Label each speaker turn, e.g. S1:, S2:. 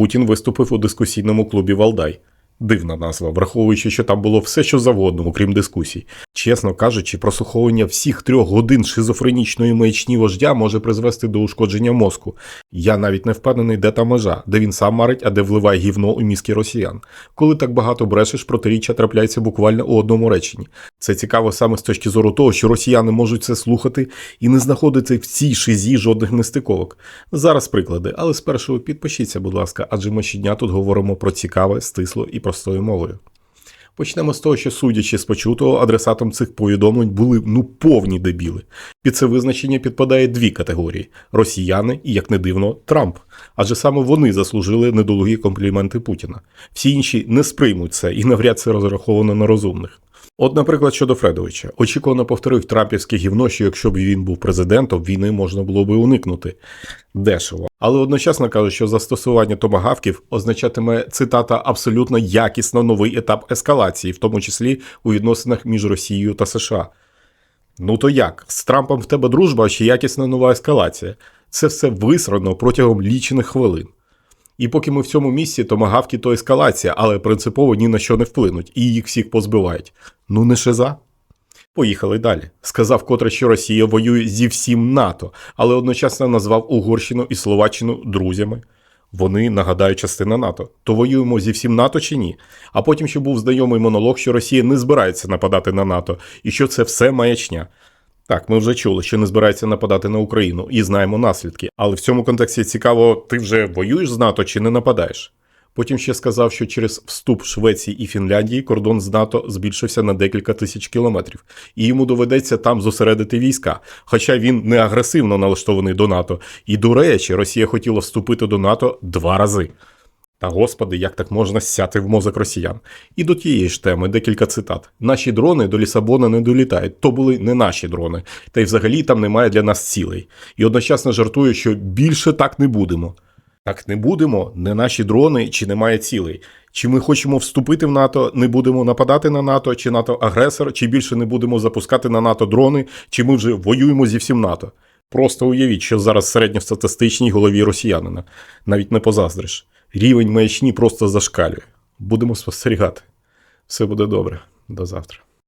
S1: Путін виступив у дискусійному клубі Валдай. Дивна назва, враховуючи, що там було все, що завгодно, окрім дискусій. Чесно кажучи, прослуховування всіх трьох годин шизофренічної маячні вождя може призвести до ушкодження мозку. Я навіть не впевнений, де та межа, де він сам марить, а де вливає гівно у мізки росіян. Коли так багато брешеш, протиріччя трапляється буквально у одному реченні. Це цікаво саме з точки зору того, що росіяни можуть це слухати і не знаходити в цій шизі жодних нестиковок. Зараз приклади, але спершу підпишіться, будь ласка, адже ми щодня тут говоримо про цікаве, стисло і простою мовою. Почнемо з того, що, судячи з почутого, адресатом цих повідомлень були ну повні дебіли. Під це визначення підпадає дві категорії: росіяни і, як не дивно, Трамп. Адже саме вони заслужили недолугі компліменти Путіна. Всі інші не сприймуть це і навряд це розраховано на розумних. От, наприклад, щодо Фредовича, очікувано повторив трампівське гівно, що якщо б він був президентом, війни можна було би уникнути дешево. Але одночасно каже, що застосування томагавків означатиме цитата абсолютно якісно новий етап ескалації, в тому числі у відносинах між Росією та США. Ну то як? З Трампом в тебе дружба чи якісна нова ескалація? Це все висрано протягом лічених хвилин. І поки ми в цьому місці, то магавки то ескалація, але принципово ні на що не вплинуть, і їх всіх позбивають. Ну не шиза. Поїхали далі. Сказав котре, що Росія воює зі всім НАТО, але одночасно назвав Угорщину і Словаччину друзями. Вони, нагадаю, частина НАТО. То воюємо зі всім НАТО чи ні? А потім ще був знайомий монолог, що Росія не збирається нападати на НАТО, і що це все маячня. Так, ми вже чули, що не збирається нападати на Україну, і знаємо наслідки. Але в цьому контексті цікаво, ти вже воюєш з НАТО чи не нападаєш? Потім ще сказав, що через вступ Швеції і Фінляндії кордон з НАТО збільшився на декілька тисяч кілометрів, і йому доведеться там зосередити війська. Хоча він не агресивно налаштований до НАТО. І до речі, Росія хотіла вступити до НАТО два рази. Та господи, як так можна сяти в мозок росіян? І до тієї ж теми декілька цитат: наші дрони до Лісабона не долітають, то були не наші дрони, та й взагалі там немає для нас цілей. І одночасно жартує, що більше так не будемо. Так не будемо, не наші дрони, чи немає цілей. Чи ми хочемо вступити в НАТО, не будемо нападати на НАТО, чи НАТО агресор, чи більше не будемо запускати на НАТО дрони, чи ми вже воюємо зі всім НАТО. Просто уявіть, що зараз середньостатистичній голові росіянина. Навіть не позаздриш. Рівень маячні просто зашкалює. Будемо спостерігати. Все буде добре. До завтра.